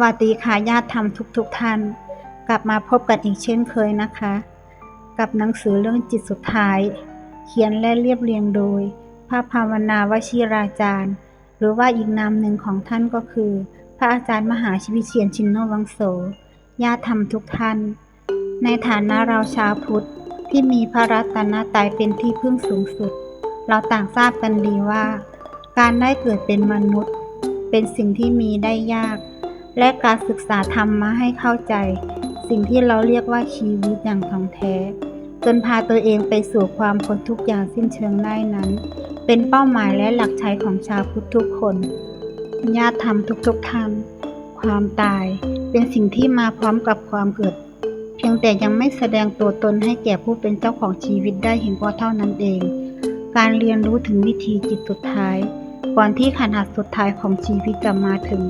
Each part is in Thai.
วัสดีค่ะญาติธรรมทุกทุกๆท่าน กลับมาพบกันอีกเช่นเคยนะคะ กับหนังสือเรื่องจิตสุดท้าย เขียนและเรียบเรียงโดย พระภาวนาวชิราจารย์ หรือว่าอีกนามหนึ่งของท่านก็คือ พระอาจารย์มหาชีวิเชียนชินโนวังโสญาติธรรมทุกท่าน ในฐานะเราชาวพุทธที่มีพระรัตนตรัยเป็นที่พึ่งสูงสุด เราต่างทราบกันดีว่า การได้เกิดเป็นมนุษย์ เป็นสิ่งที่มีได้ยาก และการศึกษาธรรมมาให้เข้าใจ สิ่งที่เราเรียกว่าชีวิตอย่างท่องแท้ จนพาตัวเองไปสู่ความพ้นทุกอย่างสิ้นเชิงได้นั้น เป็นเป้าหมายและหลักใช้ของชาวพุทธทุกคนญาติธรรมทุกๆท่านความตายเป็นสิ่งที่มาพร้อมกับความเกิด เพียงแต่ยังไม่แสดงตัวตนให้แก่ผู้เป็นเจ้าของชีวิตได้เห็นก็เท่านั้นเอง การเรียนรู้ถึงวิธีจิตสุดท้าย ก่อนที่ขนาดสุดท้ายของชีวิตจะมาถึง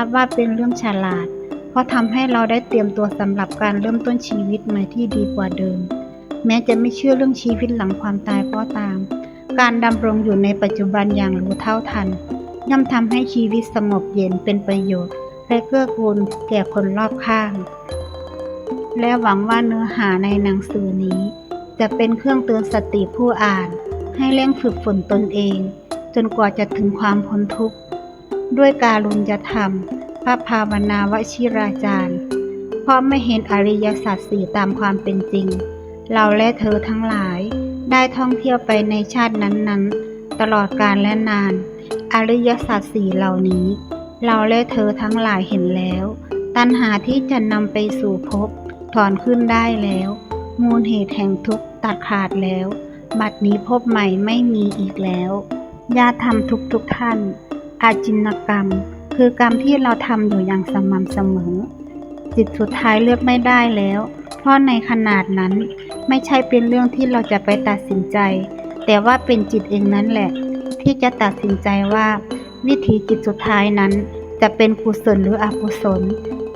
นับว่าเป็นเรื่องฉลาด เพราะทำให้เราได้เตรียมตัวสำหรับการเริ่มต้นชีวิตใหม่ที่ดีกว่าเดิม แม้จะไม่เชื่อเรื่องชีวิตหลังความตายก็ตาม การดำรงอยู่ในปัจจุบันอย่างรู้เท่าทัน ย่อมทำให้ชีวิตสงบเย็นเป็นประโยชน์ และเกื้อกูลแก่คนรอบข้าง และหวังว่าเนื้อหาในหนังสือนี้ จะเป็นเครื่องเตือนสติผู้อ่าน ให้เร่งฝึกฝนตนเอง จนกว่าจะถึงความพ้นทุกข์ ด้วยการุญยธรรม พระภาวนาวชิราจารย์ เพราะไม่เห็นอริยสัจสี่ตามความเป็นจริง เราและเธอทั้งหลาย ได้ท่องเที่ยวไปในชาตินั้นๆ ตลอดกาลและนาน อริยสัจสี่เหล่านี้ เราและเธอทั้งหลายเห็นแล้ว ตัณหาที่จะนำไปสู่ภพถอนขึ้นได้แล้ว มูลเหตุแห่งทุกข์ตัดขาดแล้ว บัดนี้พบใหม่ไม่มีอีกแล้ว ญาติธรรมทุกๆท่าน อาจินกรรม คือกรรมที่เราทำอยู่อย่างสม่ำเสมอ จิตสุดท้ายเลือกไม่ได้แล้ว เพราะในขนาดนั้นไม่ใช่เป็นเรื่องที่เราจะไปตัดสินใจ แต่ว่าเป็นจิตเองนั้นแหละ ที่จะตัดสินใจว่า วิธีจิตสุดท้ายนั้น จะเป็นกุศลหรืออกุศล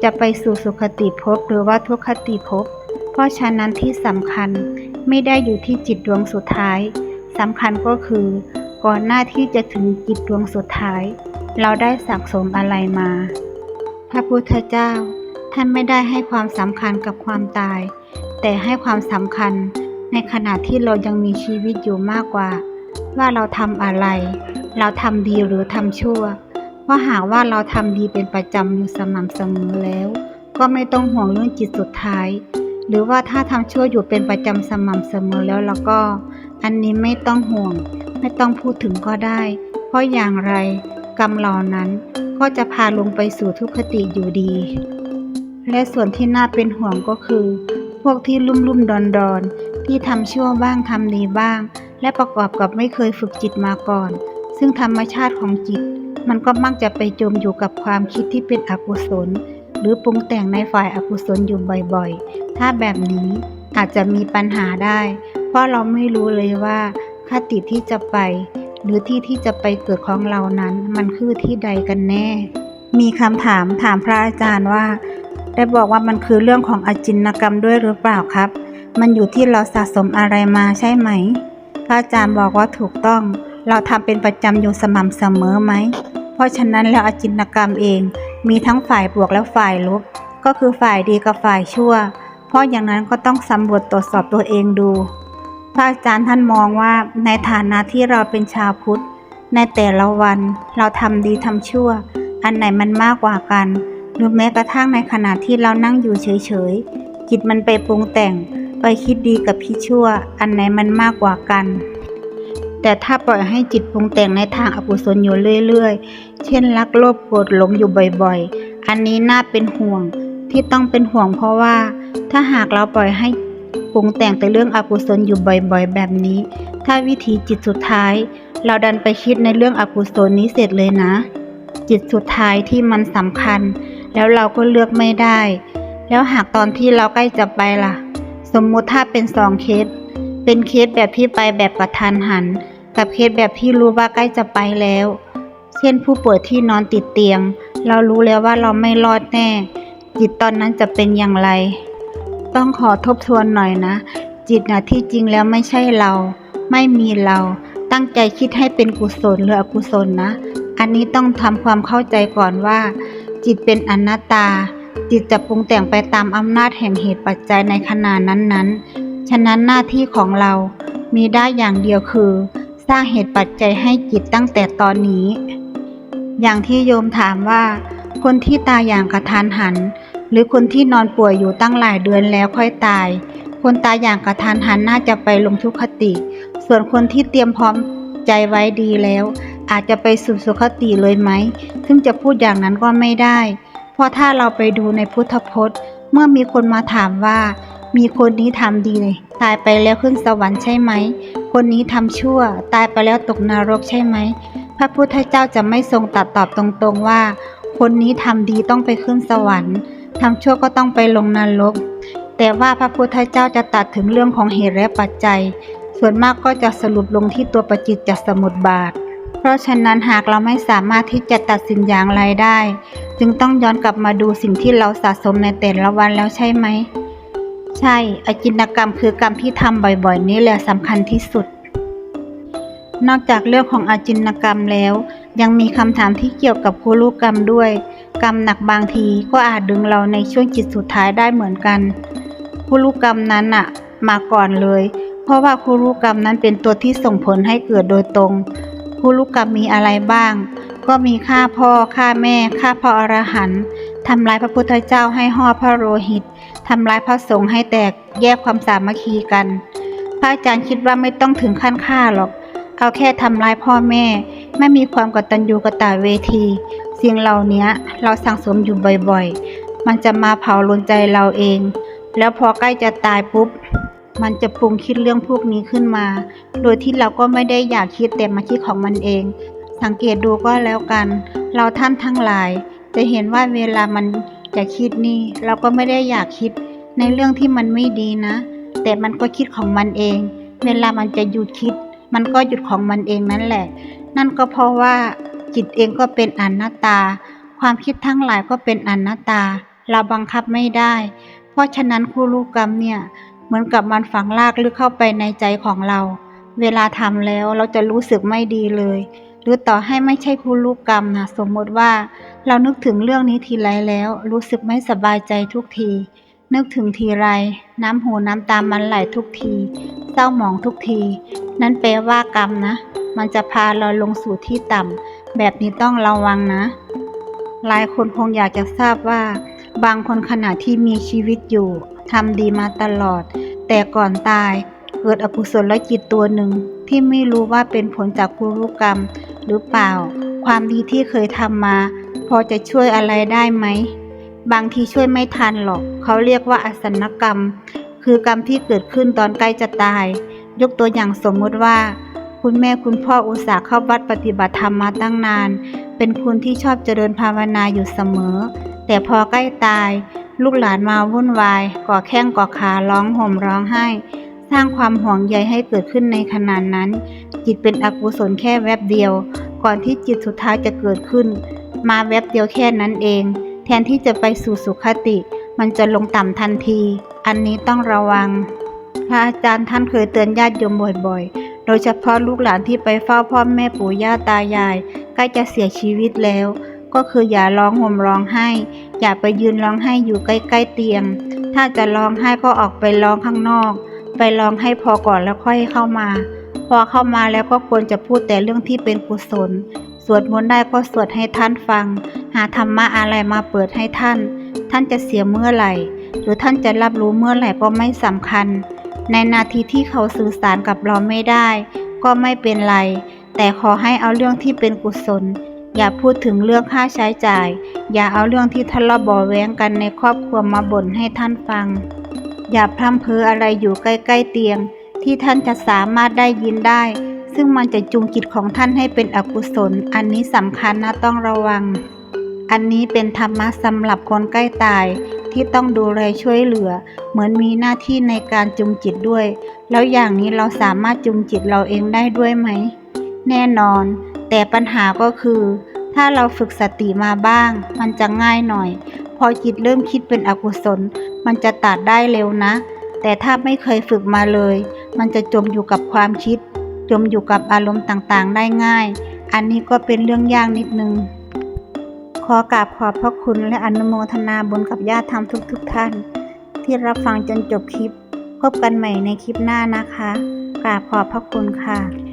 จะไปสู่สุขติภพหรือว่าทุกขติภพ เพราะฉะนั้นที่สำคัญไม่ได้อยู่ที่จิตดวงสุดท้ายสำคัญก็คือ ก่อนหน้าที่จะถึงจิตดวงสุดท้าย เราได้สะสมอะไรมา พระพุทธเจ้า ท่านไม่ได้ให้ความสำคัญกับความตาย แต่ให้ความสำคัญในขณะที่เรายังมีชีวิตอยู่มากกว่า ว่าเราทำอะไร เราทำดีหรือทำชั่ว เพราะหากว่าเราทำดีเป็นประจำอยู่สม่ำเสมอแล้ว ก็ไม่ต้องห่วงเรื่องจิตสุดท้าย หรือว่าถ้าทำชั่วอยู่เป็นประจำสม่ำเสมอแล้วแล้วก็ อันนี้ไม่ต้องห่วง ไม่ต้องพูดถึงก็ได้ เพราะอย่างไร กรรมเหล่านั้นก็จะพาลงไปสู่ทุกขติอยู่ดี และส่วนที่น่าเป็นห่วงก็คือ พวกที่ลุ่มลุ่มดอนดอนที่ทำชั่วบ้างทำดีบ้าง และประกอบกับไม่เคยฝึกจิตมาก่อน ซึ่งธรรมชาติของจิต มันก็มักจะไปจมอยู่กับความคิดที่เป็นอกุศล หรือปรุงแต่งในฝ่ายอากุศลอยู่บ่อยๆ ถ้าแบบนี้อาจจะมีปัญหาได้ เพราะเราไม่รู้เลยว่า คติที่จะไป หรือที่ที่จะไปเกิดของเรานั้น มันคือที่ใดกันแน่ มีคำถามถามพระอาจารย์ว่า ได้บอกว่ามันคือเรื่องของอจินกรรมด้วยหรือเปล่าครับ มันอยู่ที่เราสะสมอะไรมาใช่ไหม พระอาจารย์บอกว่าถูกต้อง เราทำเป็นประจำอยู่สม่ำเสมอไหม เพราะฉะนั้นแล้วอจินกรรมเอง มีทั้งฝ่ายบวกและฝ่ายลบ ก็คือฝ่ายดีกับฝ่ายชั่ว เพราะอย่างนั้นก็ต้องสำรวจตรวจสอบตัวเองดู พระอาจารย์ท่านมองว่าในฐานะที่เราเป็นชาวพุทธ ในแต่ละวันเราทำดีทำชั่ว อันไหนมันมากกว่ากัน หรือแม้กระทั่งในขณะที่เรานั่งอยู่เฉยๆ จิตมันไปปรุงแต่ง ไปคิดดีกับคิดชั่ว อันไหนมันมากกว่ากัน แต่ถ้าปล่อยให้จิตปรุงแต่งในทางอกุศลอยู่เรื่อย ๆ เช่นรักโลภโกรธหลงอยู่บ่อยๆ อันนี้น่าเป็นห่วงที่ต้องเป็นห่วงเพราะว่า ถ้าหากเราปล่อยให้ ปรุงแต่งแต่เรื่องอกุศลอยู่บ่อยๆ แบบนี้ ถ้าวิธีจิตสุดท้าย เราดันไปคิดในเรื่องอกุศลนี้เสร็จเลยนะ จิตสุดท้ายที่มันสำคัญ แล้วเราก็เลือกไม่ได้ แล้วหากตอนที่เราใกล้จะไปล่ะ สมมุติถ้าเป็นสองเคส เป็นเคสแบบที่ไปแบบกระทันหัน กับเคสแบบที่รู้ว่าใกล้จะไปแล้ว เช่นผู้ป่วยที่นอนติดเตียง เรารู้แล้วว่าเราไม่รอดแน่ จิตตอนนั้นจะเป็นอย่างไร ต้องขอทบทวนหน่อยนะ จิตนะที่จริงแล้วไม่ใช่เรา ไม่มีเรา ตั้งใจคิดให้เป็นกุศลหรืออกุศลนะ อันนี้ต้องทำความเข้าใจก่อนว่า จิตเป็นอนัตตา จิตจะปรุงแต่งไปตามอำนาจแห่งเหตุปัจจัยในขณะนั้นๆ ฉะนั้นหน้าที่ของเรา มีได้อย่างเดียวคือ สร้างเหตุปัจจัยให้จิตตั้งแต่ตอนนี้ อย่างที่โยมถามว่า คนที่ตายอย่างกระทันหัน หรือคนที่นอนป่วยอยู่ตั้งหลายเดือนแล้วค่อยตาย คนตายอย่างกระทันหันน่าจะไปลงทุกขติ ส่วนคนที่เตรียมพร้อมใจไว้ดีแล้ว อาจจะไปสู่สุคติเลยไหม ซึ่งจะพูดอย่างนั้นก็ไม่ได้ เพราะถ้าเราไปดูในพุทธพจน์ เมื่อมีคนมาถามว่า มีคนนี้ทำดีตายไปแล้วขึ้นสวรรค์ใช่ไหม คนนี้ทำชั่ว ตายไปแล้วตกนรกใช่ไหม พระพุทธเจ้าจะไม่ทรงตัดตอบตรงๆว่า คนนี้ทำดีต้องไปขึ้นสวรรค์ ทำชั่วก็ต้องไปลงนรกแต่ว่าพระพุทธเจ้าจะตัดถึงเรื่องของเหตุและปัจจัย ส่วนมากก็จะสรุปลงที่ตัวประจิตจสมุติบาท เพราะฉะนั้นหากเราไม่สามารถที่จะตัดสินอย่างไรได้ จึงต้องย้อนกลับมาดูสิ่งที่เราสะสมในแต่ละวันแล้วใช่ไหม ใช่ อจินกรรมคือกรรมที่ทำบ่อยๆ นี่แหละสำคัญที่สุด นอกจากเรื่องของอาจินกรรมแล้ว ยังมีคำถามที่เกี่ยวกับคุรุกรรมด้วย กรรมหนักบางทีก็อาจดึงเราในช่วงจิตสุดท้ายได้เหมือนกันคุรุกรรมนั้นอะมาก่อนเลย เพราะว่าคุรุกรรมนั้นเป็นตัวที่ส่งผลให้เกิดโดยตรงคุรุกรรมมีอะไรบ้าง ก็มีฆ่าพ่อฆ่าแม่ฆ่าพระอรหันต์ทำลายพระพุทธเจ้าให้ห่อพระโลหิตทำลายพระสงฆ์ให้แตกแยกความสามัคคีกัน พระอาจารย์คิดว่าไม่ต้องถึงขั้นฆ่าหรอก เอาแค่ทำร้ายพ่อแม่ ไม่มีความกตัญญูกตเวที สิ่งเหล่านี้เราสั่งสมอยู่บ่อยๆ มันจะมาเผาลนใจเราเอง แล้วพอใกล้จะตายปุ๊บ มันจะปรุงคิดเรื่องพวกนี้ขึ้นมา โดยที่เราก็ไม่ได้อยากคิดแต่มาคิดของมันเอง สังเกตดูก็แล้วกัน เราท่านทั้งหลาย จะเห็นว่าเวลามันจะคิดนี่เราก็ไม่ได้อยากคิดในเรื่องที่มันไม่ดีนะ แต่มันก็คิดของมันเอง เวลามันจะหยุดคิด มันก็หยุดของมันเองนั่นแหละ นั่นก็เพราะว่าจิตเองก็เป็นอนัตตา ความคิดทั้งหลายก็เป็นอนัตตา เราบังคับไม่ได้ เพราะฉะนั้นครูรูกรรมเนี่ยเหมือนกับมันฝังลากลึกเข้าไปในใจของเรา เวลาทำแล้วเราจะรู้สึกไม่ดีเลย หรือต่อให้ไม่ใช่ครูรูกรรมนะสมมติว่า เรานึกถึงเรื่องนี้ทีไรแล้ว รู้สึกไม่สบายใจทุกที นึกถึงทีไร น้ำหูน้ำตามันไหลทุกที เศร้าหมองทุกที นั่นแปลว่ากรรมนะ มันจะพาเราลงสู่ที่ต่ำ แบบนี้ต้องระวังนะ หลายคนคงอยากจะทราบว่า บางคนขณะที่มีชีวิตอยู่ทำดีมาตลอด แต่ก่อนตาย เกิดอกุศลและจิตตัวหนึ่งที่ไม่รู้ว่าเป็นผลจากกุรุกรรมหรือเปล่า ความดีที่เคยทำมา พอจะช่วยอะไรได้ไหม บางทีช่วยไม่ทันหรอก เขาเรียกว่าอสันกรรม คือกรรมที่เกิดขึ้นตอนใกล้จะตาย ยกตัวอย่างสมมุติว่า คุณแม่คุณพ่ออุตส่าห์เข้าวัดปฏิบัติธรรมมาตั้งนาน เป็นคนที่ชอบเจริญภาวนาอยู่เสมอ แต่พอใกล้ตาย ลูกหลานมาวุ่นวาย ก่อแข้งก่อขาร้องห่มร้องไห้ สร้างความห่วงใยให้เกิดขึ้นในขณะนั้น จิตเป็นอกุศลแค่แวบเดียว ก่อนที่จิตสุดท้ายจะเกิดขึ้น มาแวบเดียวแค่นั้นเอง แทนที่จะไปสู่สุขติ มันจะลงต่ำทันที อันนี้ต้องระวัง พระอาจารย์ท่านเคยเตือนญาติโยมบ่อยๆ โดยเฉพาะลูกหลานที่ไปเฝ้าพ่อแม่ปู่ย่าตายายใกล้จะเสียชีวิตแล้ว ก็คืออย่าร้องห่มร้องไห้ อย่าไปยืนร้องไห้อยู่ใกล้ๆเตียง ถ้าจะร้องไห้ก็ออกไปร้องข้างนอก ไปร้องให้พอก่อนแล้วค่อยเข้ามา พอเข้ามาแล้วก็ควรจะพูดแต่เรื่องที่เป็นกุศล สวดมนต์ได้ก็สวดให้ท่านฟัง หาธรรมะอะไรมาเปิดให้ท่าน ท่านจะเสียเมื่อไหร่ หรือท่านจะรับรู้เมื่อไหร่ก็ไม่สำคัญ ในนาทีที่เขาสื่อสารกับเราไม่ได้ ก็ไม่เป็นไร แต่ขอให้เอาเรื่องที่เป็นกุศล อย่าพูดถึงเรื่องค่าใช้จ่าย อย่าเอาเรื่องที่ทะเลาะเบาะแว้งกันในครอบครัวมาบ่นให้ท่านฟัง อย่าพร่ำเพ้ออะไรอยู่ใกล้ๆเตียง ที่ท่านจะสามารถได้ยินได้ซึ่งมันจะจูงจิตของท่านให้เป็นอกุศล อันนี้สำคัญนะต้องระวัง อันนี้เป็นธรรมะสำหรับคนใกล้ตายที่ต้องดูแลช่วยเหลือ เหมือนมีหน้าที่ในการจูงจิตด้วย แล้วอย่างนี้เราสามารถจูงจิตเราเองได้ด้วยไหม แน่นอน แต่ปัญหาก็คือ ถ้าเราฝึกสติมาบ้าง มันจะง่ายหน่อย พอจิตเริ่มคิดเป็นอกุศล มันจะตัดได้เร็วนะ แต่ถ้าไม่เคยฝึกมาเลย มันจะจมอยู่กับความคิด จมอยู่กับอารมณ์ต่างๆ ได้ง่าย อันนี้ก็เป็นเรื่องยากนิดนึง ขอกราบขอบพระคุณและอนุโมทนาบุญกับญาติธรรมทุกๆท่าน ที่รับฟังจนจบคลิป พบกันใหม่ในคลิปหน้านะคะ กราบขอบพระคุณค่ะ